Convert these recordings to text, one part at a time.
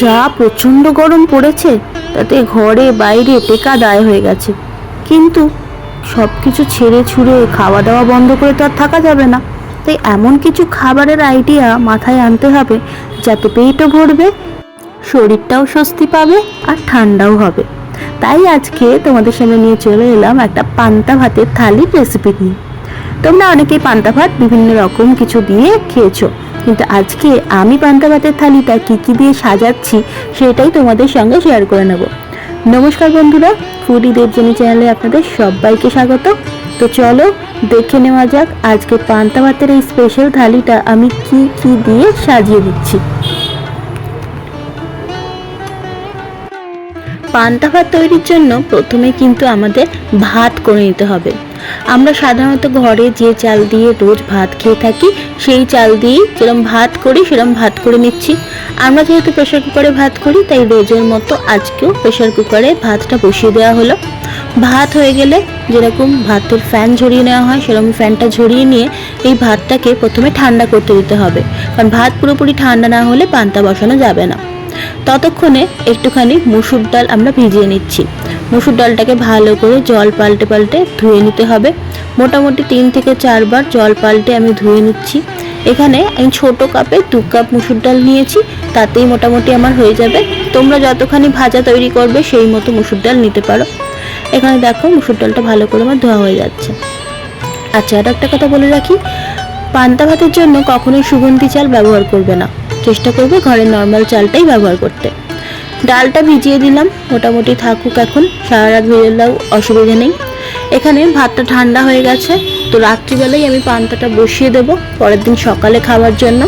যা প্রচণ্ড গরম পড়েছে, তাতে ঘরে বাইরে টেকা দায় হয়ে গেছে। কিন্তু সব কিছু ছেড়ে ছুড়ে খাওয়া দাওয়া বন্ধ করে তো আর থাকা যাবে না। তাই এমন কিছু খাবারের আইডিয়া মাথায় আনতে হবে, যাতে পেটও ভরবে, শরীরটাও স্বস্তি পাবে আর ঠান্ডাও হবে। তাই আজকে তোমাদের সামনে নিয়ে চলে এলাম একটা পান্তা ভাতের থালির রেসিপি নিয়ে। তোমরা অনেকেই পান্তা ভাত বিভিন্ন রকম কিছু দিয়ে খেয়েছো। কিন্তু আজকে আমি পান্তা ভাতের থালিটা কী কী দিয়ে সাজাচ্ছি সেটাই তোমাদের সঙ্গে শেয়ার করে নেব। নমস্কার বন্ধুরা ফুডি দেবজানি চ্যানেলে আপনাদের সবাইকে স্বাগত। তো চলো দেখে নেওয়া যাক আজকে পান্তা ভাতের এই স্পেশাল থালিটা আমি কি কি দিয়ে সাজিয়ে দিচ্ছি। পান্তা ভাত তৈরির জন্য প্রথমে কিন্তু আমাদের ভাত করে নিতে হবে। আমরা সাধারণত ঘরে যে চাল দিয়ে রোজ ভাত খেয়ে থাকি, সেই চাল দিয়েই যেরকম ভাত করি সেরকম ভাত করে নিচ্ছি। আমরা যেহেতু প্রেশার কুকারে ভাত করি, তাই রোজের মতো আজকেও প্রেশার কুকারে ভাতটা বসিয়ে দেওয়া হলো। ভাত হয়ে গেলে যেরকম ভাতের ফ্যান ঝরিয়ে নেওয়া হয়, সেরকম ফ্যানটা ঝরিয়ে নিয়ে এই ভাতটাকে প্রথমে ঠান্ডা করতে দিতে হবে। কারণ ভাত পুরোপুরি ঠান্ডা না হলে পান্তা বসানো যাবে না। ততক্ষণে একটুখানি মুসুর ডাল আমরা ভিজিয়ে নিচ্ছি। মুসুর ডালটাকে ভালো করে জল পাল্টে পাল্টে ধুয়ে নিতে হবে। মোটামুটি তিন থেকে চারবার জল পাল্টে আমি ধুয়ে নিচ্ছি। এখানে আমি ছোট কাপে দু কাপ মুসুর ডাল নিয়েছি, তাতেই মোটামুটি আমার হয়ে যাবে। তোমরা যতখানি ভাজা তৈরি করবে, সেই মতো মুসুর ডাল নিতে পারো। এখানে দেখো মুসুর ডালটা ভালো করে আমার ধোয়া হয়ে যাচ্ছে। আচ্ছা আর একটা কথা বলে রাখি, পান্তা ভাতের জন্য কখনোই সুগন্ধি চাল ব্যবহার করবে না। চেষ্টা করবে ঘরের নর্মাল চালটাই ব্যবহার করতে। ডালটা ভিজিয়ে দিলাম, মোটামুটি থাকুক এখন। সারা রাত ভিজালেও অসুবিধা নেই। এখানে ভাতটা ঠান্ডা হয়ে গেছে, তো রাত্রিবেলায় আমি পান্তাটা বসিয়ে দেব পরের দিন সকালে খাওয়ার জন্য।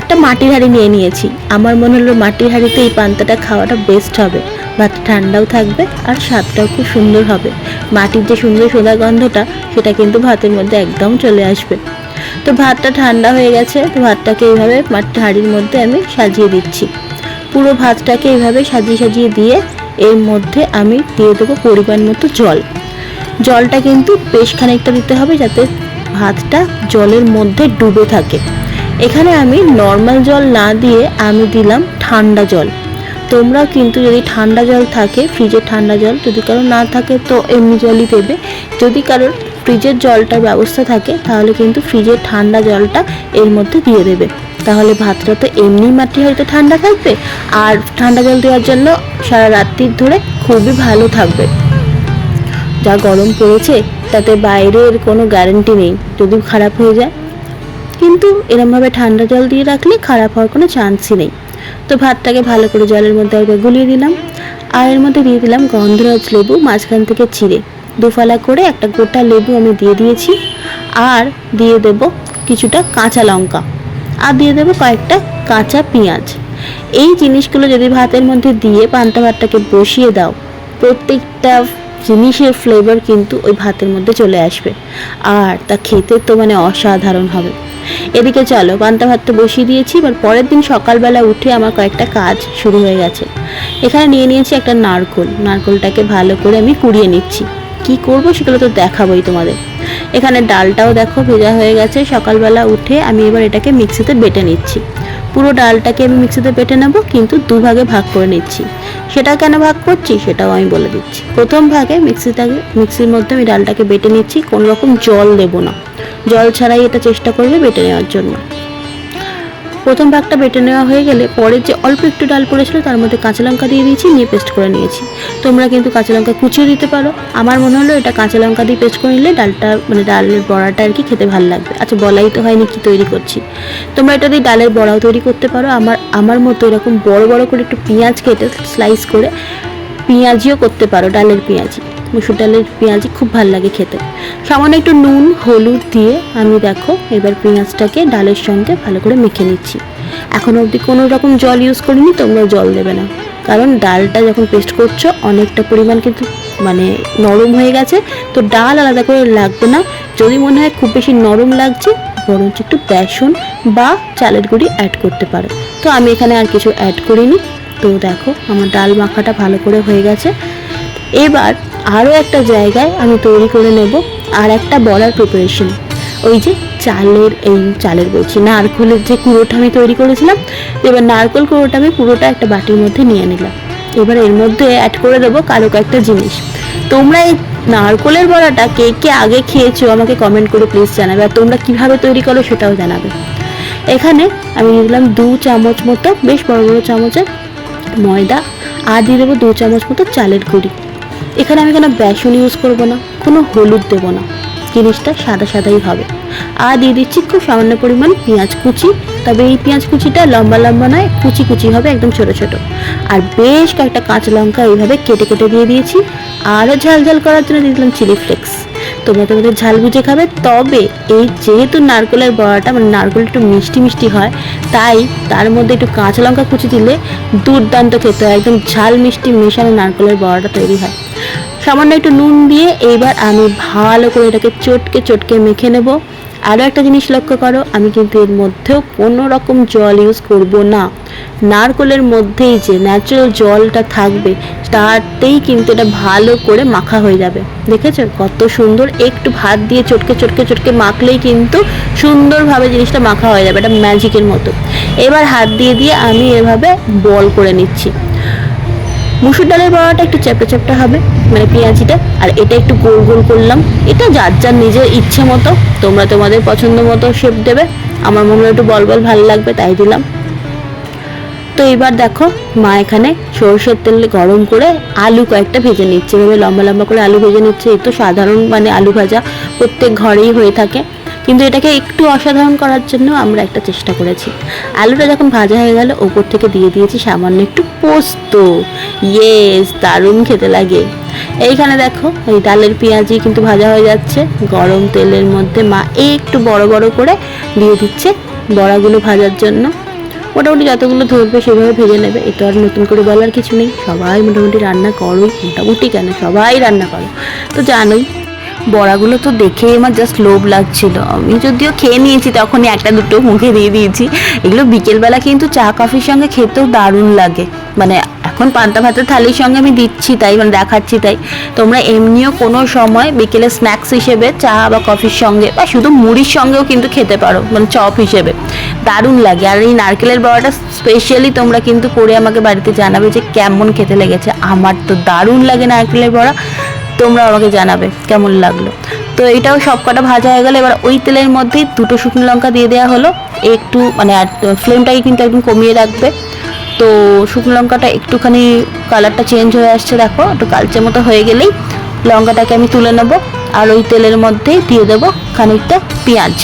একটা মাটির হাঁড়ি নিয়ে নিয়েছি। আমার মনে হলো মাটির হাঁড়িতে এই পান্তাটা খাওয়াটা বেস্ট হবে। ভাত ঠান্ডাও থাকবে আর স্বাদটাও খুব সুন্দর হবে। মাটির যে সুন্দর সোদা গন্ধটা, সেটা কিন্তু ভাতের মধ্যে একদম চলে আসবে। তো ভাতটা ঠান্ডা হয়ে গেছে, তো ভাতটাকে এইভাবে মাটির হাঁড়ির মধ্যে আমি সাজিয়ে দিচ্ছি। পুরো ভাতটাকে এভাবে সাজিয়ে সাজিয়ে দিয়ে এর মধ্যে আমি দিয়ে দেবো পরিমাণ মতো জল। জলটা কিন্তু বেশ খানিকটা দিতে হবে যাতে ভাতটা জলের মধ্যে ডুবে থাকে। এখানে আমি নর্মাল জল না দিয়ে আমি দিলাম ঠান্ডা জল। তোমরাও কিন্তু যদি ঠান্ডা জল থাকে ফ্রিজের ঠান্ডা জল, যদি কারও না থাকে তো এমনি জলই দেবে। যদি কারোর ফ্রিজের জলটার ব্যবস্থা থাকে, তাহলে কিন্তু ফ্রিজের ঠান্ডা জলটা এর মধ্যে দিয়ে দেবে। তাহলে ভাতটা তো এমনি মাটি হয়তো ঠান্ডা থাকবে। আর ঠান্ডা জল দেওয়ার জন্য সারা রাত্রির ধরে খুবই ভালো থাকবে। যা গরম পড়েছে, তাতে বাইরের কোনো গ্যারেন্টি নেই যদি খারাপ হয়ে যায়। কিন্তু এরমভাবে ঠান্ডা জল দিয়ে রাখলে খারাপ হওয়ার কোনো চান্সই নেই। তো ভাতটাকে ভালো করে জলের মধ্যে একবার গুলিয়ে দিলাম। আর এর মধ্যে দিয়ে দিলাম গন্ধরাজ লেবু, মাঝখান থেকে চিড়ে দুফালা করে একটা গোটা লেবু আমি দিয়ে দিয়েছি। আর দিয়ে দেব কিছুটা কাঁচা লঙ্কা। আর দিয়ে দেবো কয়েকটা কাঁচা পেঁয়াজ। এই জিনিসগুলো যদি ভাতের মধ্যে দিয়ে পান্তা ভাতটাকে বসিয়ে দাও, প্রত্যেকটা জিনিসের ফ্লেভার কিন্তু ওই ভাতের মধ্যে চলে আসবে। আর তা খেতে তো মানে অসাধারণ হবে। এদিকে চলো, পান্তা ভাতটা বসিয়ে দিয়েছি, এবার পরের দিন সকালবেলা উঠে আমার কয়েকটা কাজ শুরু হয়ে গেছে। এখানে নিয়ে নিয়েছি একটা নারকোল। নারকোলটাকে ভালো করে আমি কুড়িয়ে নিচ্ছি। কি করব সেগুলো তো দেখাবোই তোমাদের। এখানে ডালটাও দেখো ভেজা হয়ে গেছে, সকালবেলা উঠে আমি এবার এটাকে মিক্সিতে বেটে নিচ্ছি। পুরো ডালটাকে আমি মিক্সিতে বেটে নেব, কিন্তু দুভাগে ভাগ করে নিচ্ছি। সেটা কেন ভাগ করছি সেটাও আমি বলে দিচ্ছি। প্রথম ভাগে মিক্সিটাকে, মিক্সির মধ্যে আমি ডালটাকে বেটে নিচ্ছি কোনো রকম জল দেবো না। জল ছাড়াই এটা চেষ্টা করবে বেটে নেওয়ার জন্য। প্রথম ভাগটা বেটে নেওয়া হয়ে গেলে পরে যে অল্প একটু ডাল পড়েছিল তার মধ্যে কাঁচা লঙ্কা দিয়ে দিয়েছি, নিয়ে পেস্ট করে নিয়েছি। তোমরা কিন্তু কাঁচা লঙ্কা কুচিয়ে দিতে পারো। আমার মনে হলো এটা কাঁচা লঙ্কা দিয়ে পেস্ট করে নিলে ডালটা মানে ডালের বড়াটা আর কি খেতে ভালো লাগবে। আচ্ছা বলাই তো হয়নি কি তৈরি করছি। তোমরা এটা দিয়ে ডালের বড়াও তৈরি করতে পারো। আমার আমার মতো এরকম বড় বড় করে একটু পেঁয়াজ কেটে স্লাইস করে পেঁয়াজিও করতে পারো, ডালের পেঁয়াজি। মুসুর ডালের পেঁয়াজি খুব ভালো লাগে খেতে। সামান্য একটু নুন, হলুদ দিয়ে আমি দেখো এবার পেঁয়াজটাকে ডালের সঙ্গে ভালো করে মেখে নিচ্ছি। এখনও অবধি কোনো রকম জল ইউজ করিনি, তোমরা জল দেবে না। কারণ ডালটা যখন পেস্ট করছ, অনেকটা পরিমাণ কিন্তু মানে নরম হয়ে গেছে। তো ডাল আলাদা করে লাগবে না। যদি মনে হয় খুব বেশি নরম লাগছে, বরঞ্চ একটু বেসন বা চালের গুঁড়ি অ্যাড করতে পারো। তো আমি এখানে আর কিছু অ্যাড করিনি। তো দেখো, আমার ডাল মাখাটা ভালো করে হয়ে গেছে। এবার আরও একটা জায়গায় আমি তৈরি করে নেব আর একটা বড়ার প্রিপারেশন ওই যে চালের, এই চালের বলছি, নারকলের যে কুড়োটা আমি তৈরি করেছিলাম, এবার নারকল কুড়োটা আমি পুরোটা একটা বাটির মধ্যে নিয়ে নিলাম। এবার এর মধ্যে অ্যাড করে দেবো কারও কয়েকটা জিনিস। তোমরা এই নারকলের বড়াটা কে কে আগে খেয়েছো আমাকে কমেন্ট করে প্লিজ জানাবে, আর তোমরা কীভাবে তৈরি করো সেটাও জানাবে। এখানে আমি দিলাম দু চামচ মতো, বেশ বড় বড় চামচের ময়দা, আর দিয়ে দেবো দু চামচ মতো চালের গুঁড়ি। এখানে আমি কোনো বেসন ইউজ করব না, কোনো হলুদ দেবো না। জিনিসটা সাদা সাদাই হবে। আর দিয়ে দিচ্ছি খুব সামান্য পরিমাণ পেঁয়াজ কুচি। তবে এই পেঁয়াজ কুচিটা লম্বা লম্বা নয়, কুচি কুচি হবে একদম ছোট ছোট। আর বেশ কয়েকটা কাঁচা লঙ্কা এইভাবে কেটে কেটে দিয়ে দিয়েছি। আরও ঝাল ঝাল করার জন্য দিয়ে দিলাম চিলি ফ্লেক্স তোমরা তোমাদের ঝাল বুঝে খাবে, তবে এই যেহেতু নারকেলের বড়াটা মানে নারকেল একটু মিষ্টি মিষ্টি হয়, তাই তার মধ্যে একটু কাঁচা লঙ্কা কুচি দিলে দুর্দান্ত খেতে হয়। একদম ঝাল মিষ্টি মেশানো নারকেলের বড়াটা তৈরি হয়। সামান্য একটু নুন দিয়ে এইবার আমি ভালো করে এটাকে চটকে চটকে মেখে নেব। আরও একটা জিনিস লক্ষ্য করো, আমি কিন্তু এর মধ্যেও কোনো রকম জল ইউজ করব না। নারকলের মধ্যেই যে ন্যাচারাল জলটা থাকবে, তাতেই কিন্তু এটা ভালো করে মাখা হয়ে যাবে। দেখেছ? কত সুন্দর একটু ভাত দিয়ে চটকে চটকে চটকে মাখলেই কিন্তু সুন্দরভাবে জিনিসটা মাখা হয়ে যাবে, এটা ম্যাজিকের মতো। এবার হাত দিয়ে দিয়ে আমি এভাবে বল করে নিচ্ছি। মুসুর ডালের বড়াটা একটু চ্যাপটা চ্যাপটা হবে মানে পেঁয়াজিটা, আর এটা একটু গোল গোল করলাম। এটা যার যার নিজের ইচ্ছে মতো, তোমরা তোমাদের পছন্দ মতো শেপ দেবে। আমার মনে হয় একটু বল বল ভালো লাগবে, তাই দিলাম। তো এবার দেখো, মা এখানে সরষের তেল গরম করে আলু কয়েকটা ভেজে নিচ্ছে। এভাবে লম্বা লম্বা করে আলু ভেজে নিচ্ছে। এই তো সাধারণ মানে আলু ভাজা প্রত্যেক ঘরেই হয়ে থাকে। কিন্তু এটাকে একটু অসাধারণ করার জন্য আমরা একটা চেষ্টা করেছি। আলুটা যখন ভাজা হয়ে গেল, ওপর থেকে দিয়ে দিয়েছি সামান্য একটু পোস্ত। ইয়েস দারুণ খেতে লাগে। এইখানে দেখো, এই ডালের পেঁয়াজি কিন্তু ভাজা হয়ে যাচ্ছে। গরম তেলের মধ্যে মা একটু বড় বড় করে দিয়ে দিচ্ছে বড়াগুলো ভাজার জন্য। মোটামুটি যতগুলো ধরবে সেভাবে ভেজে নেবে। এ তো আর নতুন করে বলার কিছু নেই। সবাই মোটামুটি রান্না করো। মোটামুটি কেন? সবাই রান্না করো। তো জানোই বড়াগুলো তো দেখেই আমার জাস্ট লোভ লাগছিল। আমি যদিও খেয়ে নিয়েছি, তখনই একটা দুটো মুখে দিয়ে দিয়েছি। এগুলো বিকেলবেলা কিন্তু চা, কফির সঙ্গে খেতেও দারুণ লাগে। মানে এখন পান্তা ভাতের থালির সঙ্গে আমি দিচ্ছি তাই মানে দেখাচ্ছি তাই। তোমরা এমনিও কোনো সময় বিকেলে স্ন্যাক্স হিসেবে চা বা কফির সঙ্গে বা শুধু মুড়ির সঙ্গেও কিন্তু খেতে পারো মানে চপ হিসেবে। দারুণ লাগে। আর এই নারকেলের বড়াটা স্পেশালি তোমরা কিন্তু করে আমাকে বাড়িতে জানাবে যে কেমন খেতে লেগেছে। আমার তো দারুণ লাগে নারকেলের বড়া। তোমরা আমাকে জানাবে কেমন লাগল। তো এটাও সব কটা ভাজা হয়ে গেলে। এবার ওই তেলের মধ্যেই দুটো শুকনো লঙ্কা দিয়ে দেওয়া হলো। একটু মানে ফ্লেমটাকে কিন্তু একদম কমিয়ে রাখবে। তো শুকনো লঙ্কাটা একটুখানি কালারটা চেঞ্জ হয়ে আসছে, দেখো। একটু কালচে মতো হয়ে গেলেই লঙ্কাটাকে আমি তুলে নেব। আর ওই তেলের মধ্যেই দিয়ে দেবো খানিকটা পেঁয়াজ।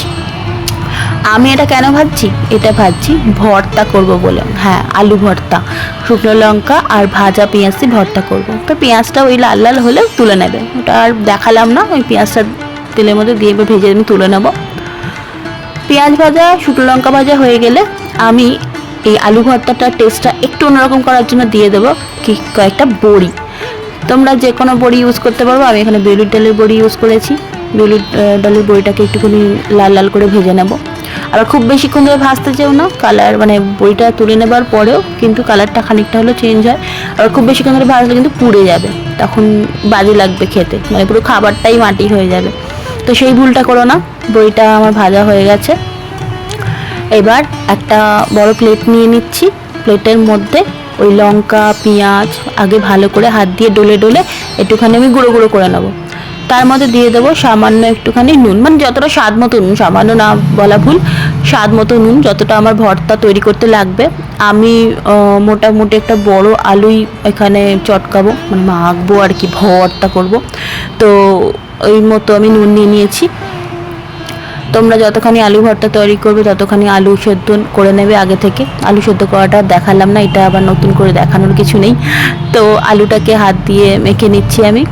আমি এটা কেন ভাবছি এটা ভাবছি ভর্তা করব বলে। হ্যাঁ আলু ভর্তা। শুকনো লঙ্কা আর ভাজা পেঁয়াজ দিয়ে ভর্তা করব। তো পেঁয়াজটা ওই লাল লাল হলে তুলে নেবে। ওটা আর দেখালাম না, ওই পেঁয়াজটা তেলের মধ্যে দিয়ে ভেজে আমি তুলে নেব। পেঁয়াজ ভাজা, শুকনো লঙ্কা ভাজা হয়ে গেলে আমি এই আলু ভর্তাটার টেস্টটা একটু অন্যরকম করার জন্য দিয়ে দেবো কি কয়েকটা বড়ি। তোমরা যে কোনো বড়ি ইউজ করতে পারব আমি এখানে বেলুর ডালের বড়ি ইউজ করেছি। বেলুর ডালের বড়িটাকে একটুখানি লাল লাল করে ভেজে নেব। আবার খুব বেশিক্ষণ ধরে ভাজতে চেও না। কালার মানে বড়িটা তুলে নেবার পরেও কিন্তু কালারটা খানিকটা হলেও চেঞ্জ হয়। আর খুব বেশিক্ষণ ধরে ভাজলে কিন্তু পুড়ে যাবে। তখন বাজে লাগবে খেতে। মানে পুরো খাবারটাই মাটি হয়ে যাবে। তো সেই ভুলটা করো না। বড়িটা আমার ভাজা হয়ে গেছে। এবার একটা বড় প্লেট নিয়ে নিচ্ছি। প্লেটের মধ্যে ওই লঙ্কা, পেঁয়াজ, আগে ভালো করে হাত দিয়ে ডলে ডলে একটুখানি আমি গুঁড়ো গুঁড়ো করে নেব। তার মধ্যে দিয়ে দেবো সামান্য একটুখানি নুন। মানে যতটা স্বাদ মতো নুন, সামান্য না বলা ভুল, স্বাদ মতো নুন, যতটা আমার ভর্তা তৈরি করতে লাগবে। আমি মোটামুটি একটা বড় আলুই এখানে চটকাবো মানে মাখবো আর কি, ভর্তা করব। তো ওই মতো আমি নুন নিয়ে নিয়েছি। তোমরা যতখানি আলু ভর্তা তৈরি করবে, ততখানি আলু সেদ্ধ করে নেবে আগে থেকে। আলু সেদ্ধ করাটা দেখালাম না, এটা আবার নতুন করে দেখানোর কিছু নেই। তো আলুটাকে হাত দিয়ে মেখে নিচ্ছি আমি।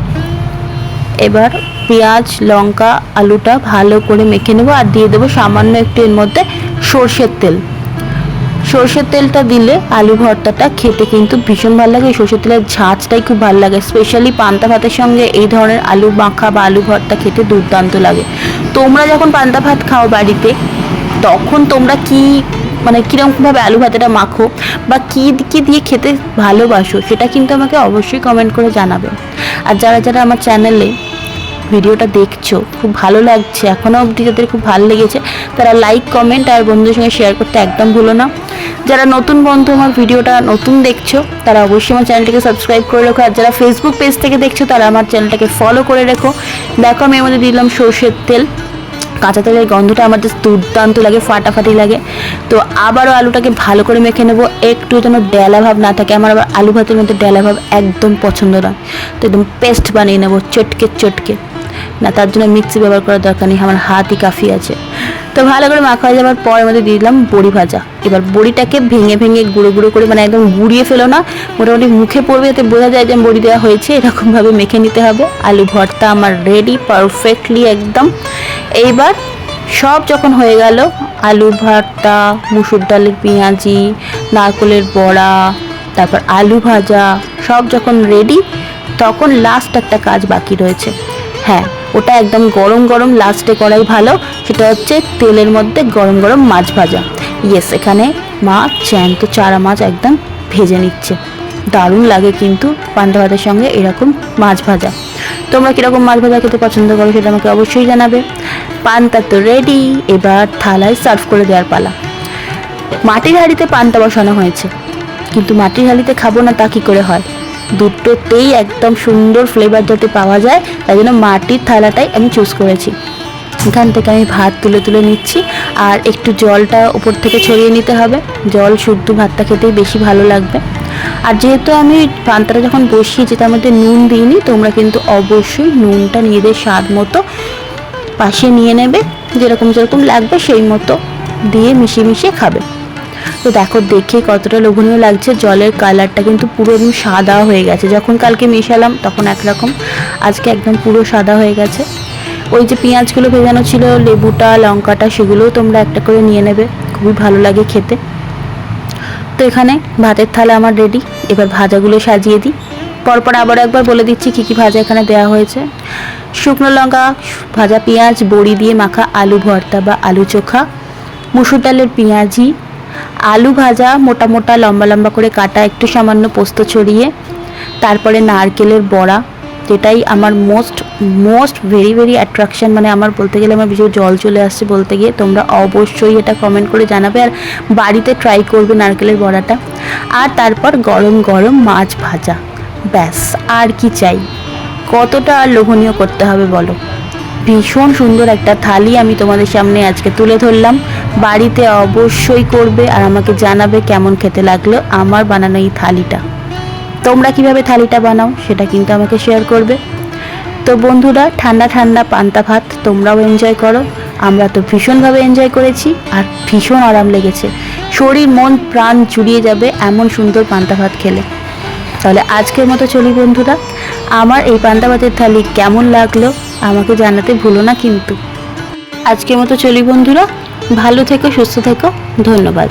এবার পেঁয়াজ, লঙ্কা, আলুটা ভালো করে মেখে নেব আর দিয়ে দেবো সামান্য একটু এর মধ্যে সর্ষের তেল। সর্ষের তেলটা দিলে আলু ভর্তাটা খেতে কিন্তু ভীষণ ভালো লাগে। সর্ষের তেলের ঝাঁঝটাই খুব ভালো লাগে। স্পেশালি পান্তা ভাতের সঙ্গে এই ধরনের আলু মাখা বা আলু ভর্তা খেতে দুর্দান্ত লাগে। তোমরা যখন পান্তা ভাত খাও বাড়িতে, তখন তোমরা কি মানে কীরকমভাবে আলু ভাতেটা মাখো বা কী কী দিয়ে খেতে ভালোবাসো সেটা কিন্তু আমাকে অবশ্যই কমেন্ট করে জানাবে। আর যারা যারা আমার চ্যানেলে ভিডিওটা দেখছ, খুব ভালো লাগছে। এখনও অবধি যাদের খুব ভালো লেগেছে, তারা লাইক কমেন্ট আর বন্ধুদের সঙ্গে শেয়ার করতে একদম ভুলো না। যারা নতুন বন্ধু আমার ভিডিওটা নতুন দেখছ, তারা অবশ্যই আমার চ্যানেলটিকে সাবস্ক্রাইব করে রেখো। আর যারা ফেসবুক পেজ থেকে দেখছ, তারা আমার চ্যানেলটাকে ফলো করে রেখো। দেখো, আমি এর মধ্যে দিলাম সর্ষের তেল। কাঁচা তেলের গন্ধটা আমার জাস্ট দুর্দান্ত লাগে, ফাটাফাটি লাগে। তো আবারও আলুটাকে ভালো করে মেখে নেব। একটু যেন ডেলা ভাব না থাকে, আমার আবার আলু ভাতের মধ্যে ডেলা ভাব একদম পছন্দ নয় তো একদম পেস্ট বানিয়ে নেব, চটকে চটকে। না, তার জন্য মিক্সি ব্যবহার করার দরকার নেই, আমার হাতই কাফি আছে। তো ভালো করে মাখা হয়ে যাওয়ার পর মধ্যে দিয়ে দিলাম বড়ি ভাজা। এবার বড়িটাকে ভেঙে ভেঙে গুঁড়ো গুঁড়ো করে মানে একদম গুঁড়িয়ে ফেলো না, মোটামুটি মুখে পড়বে যাতে বোঝা যায় যে বড়ি দেওয়া হয়েছে, এরকমভাবে মেখে নিতে হবে। আলু ভর্তা আমার রেডি পারফেক্টলি একদম। এইবার সব যখন হয়ে গেল, আলু ভর্তা, মুসুর ডালের পেঁয়াজি, নারকলের বড়া, তারপর আলু ভাজা, সব যখন রেডি তখন লাস্ট একটা কাজ বাকি রয়েছে। হ্যাঁ ওটা একদম গরম গরম লাস্টে করাই ভালো। সেটা হচ্ছে তেলের মধ্যে গরম গরম মাছ ভাজা। ইয়েস এখানে মাছ জ্যান্ত চারা মাছ একদম ভেজে নিচ্ছে। দারুণ লাগে কিন্তু পান্তা ভাতের সঙ্গে এরকম মাছ ভাজা। তোমরা কীরকম মাছ ভাজা খেতে পছন্দ করো সেটা আমাকে অবশ্যই জানাবে। পান্তা তো রেডি এবার থালায় সার্ভ করে দেওয়ার পালা। মাটির হাঁড়িতে পান্তা বসানো হয়েছে। কিন্তু মাটির হাঁড়িতে খাব না তা কী করে হয়? দুটোতেই একদম সুন্দর ফ্লেভার যাতে পাওয়া যায়, তাই জন্য মাটির থালাটাই আমি চুজ করেছি। এখান থেকে আমি ভাত তুলে তুলে নিচ্ছি, আর একটু জলটা উপর থেকে ছড়িয়ে নিতে হবে। জল শুদ্ধ ভাতটা খেতেই বেশি ভালো লাগবে। আর যেহেতু আমি পান্তাটা যখন বসিয়েছি তার মধ্যে নুন দিইনি, তোমরা কিন্তু অবশ্যই নুনটা নিজেদের স্বাদ মতো পাশে নিয়ে নেবে। যেরকম যেরকম লাগবে সেই মতো দিয়ে মিশিয়ে মিশিয়ে খাবে। তো দেখো, দেখে কতটা লোভনীয় লাগছে। জলের কালারটা কিন্তু পুরো একদম সাদা হয়ে গেছে। যখন কালকে মেশালাম, তখন একরকম। আজকে একদম পুরো সাদা হয়ে গেছে। ওই যে পেঁয়াজগুলো ভেজানো ছিল, লেবুটা, লঙ্কাটা, সেগুলোও তোমরা একটা করে নিয়ে নেবে। খুবই ভালো লাগে খেতে। তো এখানে ভাতের থালা আমার রেডি এবার ভাজাগুলো সাজিয়ে দিই। পরপর আবার একবার বলে দিচ্ছি কী কী ভাজা এখানে দেওয়া হয়েছে। শুকনো লঙ্কা, ভাজা পেঁয়াজ, বড়ি দিয়ে মাখা আলু ভর্তা বা আলু চোখা, মুসুর ডালের পেঁয়াজি আলু ভাজা, মোটা মোটা, লম্বা লম্বা করে কাটা, একটু সামান্য পোস্ত ছড়িয়ে, তারপরে নারকেলের বড়া, যেটাই আমার most most very very attraction মানে আমার বলতে গেলে আমার ভীষণ জল চলে আসছে বলতে গিয়ে, তোমরা অবশ্যই এটা কমেন্ট করে জানাবে, আর বাড়িতে ট্রাই করবে নারকেলের বড়াটা। আর তারপর গরম গরম মাছ ভাজা, ব্যাস, আর কি চাই? কতটা লোভনীয় করতে হবে বলো? ভীষণ সুন্দর একটা থালি আমি তোমাদের সামনে আজকে তুলে ধরলাম। বাড়িতে অবশ্যই করবে আর আমাকে জানাবে কেমন খেতে লাগল আমার বানানো এই থালিটা। তোমরা কীভাবে থালিটা বানাও সেটা কিন্তু আমাকে শেয়ার করবে। তো বন্ধুরা, ঠান্ডা ঠান্ডা পান্তা ভাত তোমরাও এনজয় করো। আমরা তো ভীষণভাবে এনজয় করেছি আর ভীষণ আরাম লেগেছে। শরীর, মন, প্রাণ জুড়িয়ে যাবে এমন সুন্দর পান্তা ভাত খেলে। তাহলে আজকের মতো চলি বন্ধুরা। আমার এই পান্তা ভাতের থালি কেমন লাগল আমাকে জানাতে ভুলো না কিন্তু। আজকের মতো চলি বন্ধুরা ভালো থেকো সুস্থ থেকো ধন্যবাদ।